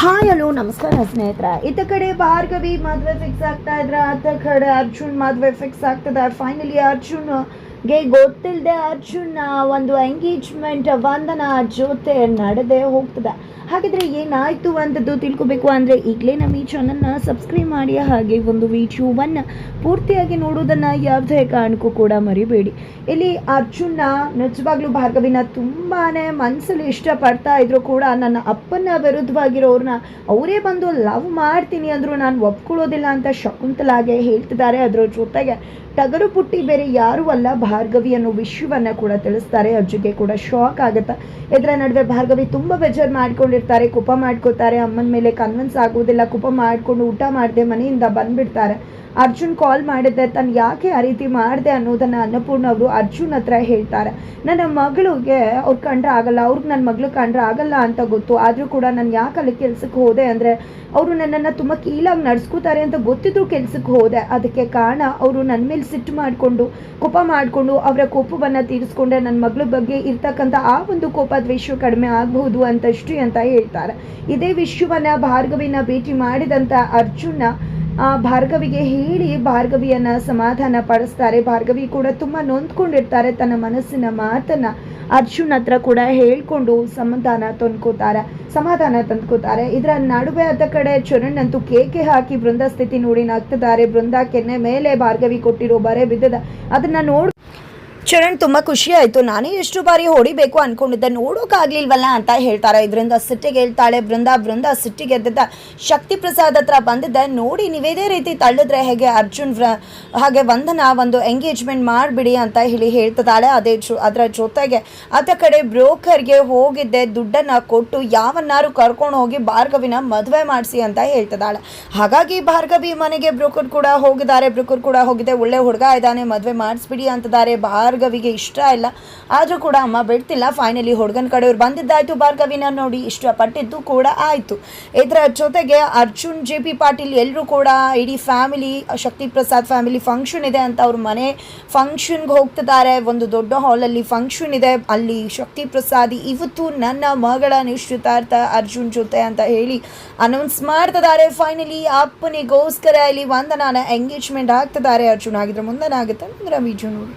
Hi, hello, ನಮಸ್ಕಾರ ಸ್ನೇಹಿತರೆ. ಇತ್ತ ಕಡೆ ಭಾರ್ಗವಿ ಮದುವೆ ಫಿಕ್ಸ್ ಆಗ್ತಾ ಇದ್ರ, ಅತ್ತ ಕಡೆ ಅರ್ಜುನ್ ಮದುವೆ ಫಿಕ್ಸ್ ಆಗ್ತದೆ. ಫೈನಲಿ ಅರ್ಜುನ್ಗೆ ಗೊತ್ತಿಲ್ಲದೆ ಅರ್ಜುನ ಒಂದು ಎಂಗೇಜ್ಮೆಂಟ್ ವಂದನ ಜೊತೆ ನಡೆದೇ ಹೋಗ್ತದೆ. ಹಾಗಿದ್ರೆ ಏನಾಯಿತು ಅಂತದ್ದು ತಿಳ್ಕೊಬೇಕು ಅಂದರೆ ಈಗಲೇ ನಮ್ಮ ಈ ಚಾನಲ್ನ ಸಬ್ಸ್ಕ್ರೈಬ್ ಮಾಡಿ, ಹಾಗೆ ಒಂದು ವಿಡಿಯೋವನ್ನು ಪೂರ್ತಿಯಾಗಿ ನೋಡೋದನ್ನು ಯಾವುದೇ ಕಾರಣಕ್ಕೂ ಕೂಡ ಮರಿಬೇಡಿ. ಇಲ್ಲಿ ಅರ್ಜುನ ನಿಜವಾಗ್ಲೂ ಭಾರ್ಗವಿನ ತುಂಬಾ ಮನಸ್ಸಲ್ಲಿ ಇಷ್ಟಪಡ್ತಾ ಇದ್ರು ಕೂಡ ನನ್ನ ಅಪ್ಪನ ವಿರುದ್ಧವಾಗಿರೋರನ್ನ ಅವರೇ ಬಂದು ಲವ್ ಮಾಡ್ತೀನಿ ಅಂದರು ನಾನು ಒಪ್ಕೊಳ್ಳೋದಿಲ್ಲ ಅಂತ ಶಕುಂತಲಾಗೆ ಹೇಳ್ತಿದ್ದಾರೆ. ಅದರ ಜೊತೆಗೆ ಟಗರು ಪುಟ್ಟಿ ಬೇರೆ ಯಾರೂ ಅಲ್ಲ. ಭಾರ್ಗವಿ ಅನ್ನೋ ವಿಷಯವನ್ನು ಕೂಡ ತಿಳಿಸ್ತಾರೆ. ಅಜ್ಜಿಗೆ ಕೂಡ ಶಾಕ್ ಆಗುತ್ತೆ. ಇದರ ನಡುವೆ ಭಾರ್ಗವಿ ತುಂಬ ಬೇಜಾರು ಮಾಡ್ಕೊಂಡಿರ್ತಾರೆ, ಕುಪ ಮಾಡ್ಕೋತಾರೆ. ಅಮ್ಮನ ಮೇಲೆ ಕನ್ವಿನ್ಸ್ ಆಗೋದಿಲ್ಲ ಕುಪ ಮಾಡ್ಕೊಂಡು ಊಟ ಮಾಡದೆ ಮನೆಯಿಂದ ಬಂದ್ಬಿಡ್ತಾರೆ. ಅರ್ಜುನ್ ಕಾಲ್ ಮಾಡಿದ್ದೆ ತಾನು ಯಾಕೆ ಆ ರೀತಿ ಮಾಡಿದೆ ಅನ್ನೋದನ್ನ ಅನ್ನಪೂರ್ಣ ಅವರು ಅರ್ಜುನ್ ಹತ್ರ ಹೇಳ್ತಾರೆ. ನನ್ನ ಮಗಳಿಗೆ ಅವ್ರು ಕಂಡ್ರೆ ಆಗಲ್ಲ, ಅವ್ರಿಗೆ ನನ್ನ ಮಗಳು ಕಂಡ್ರೆ ಆಗಲ್ಲ ಅಂತ ಗೊತ್ತು. ಆದರೂ ಕೂಡ ನಾನು ಯಾಕೆ ಅಲ್ಲಿ ಕೆಲ್ಸಕ್ಕೆ ಹೋದೆ ಅಂದರೆ ಅವರು ನನ್ನನ್ನು ತುಂಬ ಕೀಳಾಗಿ ನಡ್ಸ್ಕೋತಾರೆ ಅಂತ ಗೊತ್ತಿದ್ರು ಕೆಲ್ಸಕ್ಕೆ ಹೋದೆ. ಅದಕ್ಕೆ ಕಾರಣ ಅವರು ನನ್ನ ಮೇಲೆ ಸಿಟ್ಟು ಮಾಡಿಕೊಂಡು, ಕೋಪ ಮಾಡಿಕೊಂಡು ಅವರ ಕೋಪವನ್ನು ತೀರಿಸ್ಕೊಂಡ್ರೆ ನನ್ನ ಮಗಳ ಬಗ್ಗೆ ಇರ್ತಕ್ಕಂಥ ಆ ಒಂದು ಕೋಪ ದ್ವೇಷ ಕಡಿಮೆ ಆಗಬಹುದು ಅಂತಷ್ಟು ಅಂತ ಹೇಳ್ತಾರೆ. ಇದೇ ವಿಶ್ವವನ್ನು, ಭಾರ್ಗವಿನ ಭೇಟಿ ಮಾಡಿದಂಥ ಅರ್ಜುನ ಭಾರ್ಗವಿಗೆ ಹೇಳಿ ಭಾರ್ಗವಿಯನ್ನ ಸಮಾಧಾನ ಪಡಿಸ್ತಾರೆ. ಭಾರ್ಗವಿ ಕೂಡ ತುಂಬಾ ನೊಂದ್ಕೊಂಡಿರ್ತಾರೆ ತನ್ನ ಮನಸ್ಸಿನ ಮಾತನ್ನ. ಅರ್ಜುನ್ ಹತ್ರ ಕೂಡ ಹೇಳ್ಕೊಂಡು ಸಮಾಧಾನ ತಂದ್ಕೋತಾರೆ ಸಮಾಧಾನ ತಂದ್ಕೋತಾರೆ. ಇದರ ನಡುವೆ ಅದ ಕಡೆ ಚರಣ್ ಕೇಕೆ ಹಾಕಿ ಬೃಂದ ಸ್ಥಿತಿ ನೋಡಿ ನಗ್ತಿದ್ದಾರೆ. ಬೃಂದ ಕೆನ್ನೆ ಮೇಲೆ ಭಾರ್ಗವಿ ಕೊಟ್ಟಿರೋ ಬರೆ ಬಿದ್ದದ. ಅದನ್ನ ನೋಡ್ ಚರಣ್ ತುಂಬ ಖುಷಿ ಆಯಿತು. ನಾನೇ ಎಷ್ಟು ಬಾರಿ ಹೊಡಿಬೇಕು ಅನ್ಕೊಂಡಿದ್ದೆ. ನೋಡೋಕ್ಕಾಗ್ಲಿಲ್ವಲ್ಲ ಅಂತ ಹೇಳ್ತಾರೆ. ಇದರಿಂದ ಸಿಟ್ಟಿಗೆ ಹೇಳ್ತಾಳೆ ಬೃಂದ ಬೃಂದ ಸಿಟ್ಟಿಗೆ ಎದ್ದಿದ್ದ ಶಕ್ತಿ ಪ್ರಸಾದ್ ಹತ್ರ ಬಂದಿದ್ದೆ. ನೋಡಿ ನೀವೇದೇ ರೀತಿ ತಳ್ಳಿದ್ರೆ ಹೇಗೆ ಅರ್ಜುನ್ ಹಾಗೆ ವಂದನ ಒಂದು ಎಂಗೇಜ್ಮೆಂಟ್ ಮಾಡಿಬಿಡಿ ಅಂತ ಹೇಳಿ ಹೇಳ್ತಿದ್ದಾಳೆ. ಅದೇ ಅದರ ಜೊತೆಗೆ ಅದ ಕಡೆ ಬ್ರೋಕರ್ಗೆ ಹೋಗಿದ್ದೆ. ದುಡ್ಡನ್ನು ಕೊಟ್ಟು ಯಾವನ್ನಾರು ಕರ್ಕೊಂಡು ಹೋಗಿ ಭಾರ್ಗವಿನ ಮದುವೆ ಮಾಡಿಸಿ ಅಂತ ಹೇಳ್ತಿದ್ದಾಳೆ. ಹಾಗಾಗಿ ಭಾರ್ಗವಿ ಮನೆಗೆ ಬ್ರೋಕರ್ ಕೂಡ ಹೋಗಿದ್ದಾರೆ. ಬ್ರೋಕರ್ ಕೂಡ ಹೋಗಿದೆ. ಒಳ್ಳೆ ಹುಡುಗ ಇದ್ದಾನೆ. ಮದುವೆ ಮಾಡಿಸ್ಬಿಡಿ ಅಂತಿದ್ದಾರೆ. ಭಾರ್ಗವಿಗೆ ಇಷ್ಟ ಇಲ್ಲ. ಆದರೂ ಕೂಡ ಅಮ್ಮ ಬಿಡ್ತಿಲ್ಲ. ಫೈನಲಿ ಹುಡುಗನ ಕಡೆಯವ್ರು ಬಂದಿದ್ದಾಯ್ತು ಭಾರ್ಗವಿನ ನೋಡಿ. ಇಷ್ಟಪಟ್ಟಿದ್ದು ಕೂಡ ಆಯಿತು. ಇದರ ಜೊತೆಗೆ ಅರ್ಜುನ್, ಜೆ ಪಿ ಪಾಟೀಲ್ ಎಲ್ಲರೂ ಕೂಡ ಇಡೀ family Shakti Prasad family function ಇದೆ ಅಂತ ಅವ್ರ ಮನೆ ಫಂಕ್ಷನ್ಗೆ ಹೋಗ್ತಿದ್ದಾರೆ. ಒಂದು ದೊಡ್ಡ ಹಾಲಲ್ಲಿ ಫಂಕ್ಷನ್ ಇದೆ. ಅಲ್ಲಿ ಶಕ್ತಿ ಪ್ರಸಾದ್ ಇವತ್ತು ನನ್ನ ಮಗಳ ನಿಶ್ಚಿತಾರ್ಥ ಅರ್ಜುನ್ ಜೊತೆ ಅಂತ ಹೇಳಿ ಅನೌನ್ಸ್ ಮಾಡ್ತಿದ್ದಾರೆ. ಫೈನಲಿ ಅಪ್ಪನಿಗೋಸ್ಕರ ಇಲ್ಲಿ ವಂದನಾನ ಎಂಗೇಜ್ಮೆಂಟ್ ಆಗ್ತಿದ್ದಾರೆ. ಅರ್ಜುನ್ ಆಗಿದ್ರೆ ಮುಂದನಾಗುತ್ತೆ. ಅಂದ್ರೆ ವಿಜು ನೋಡಿ.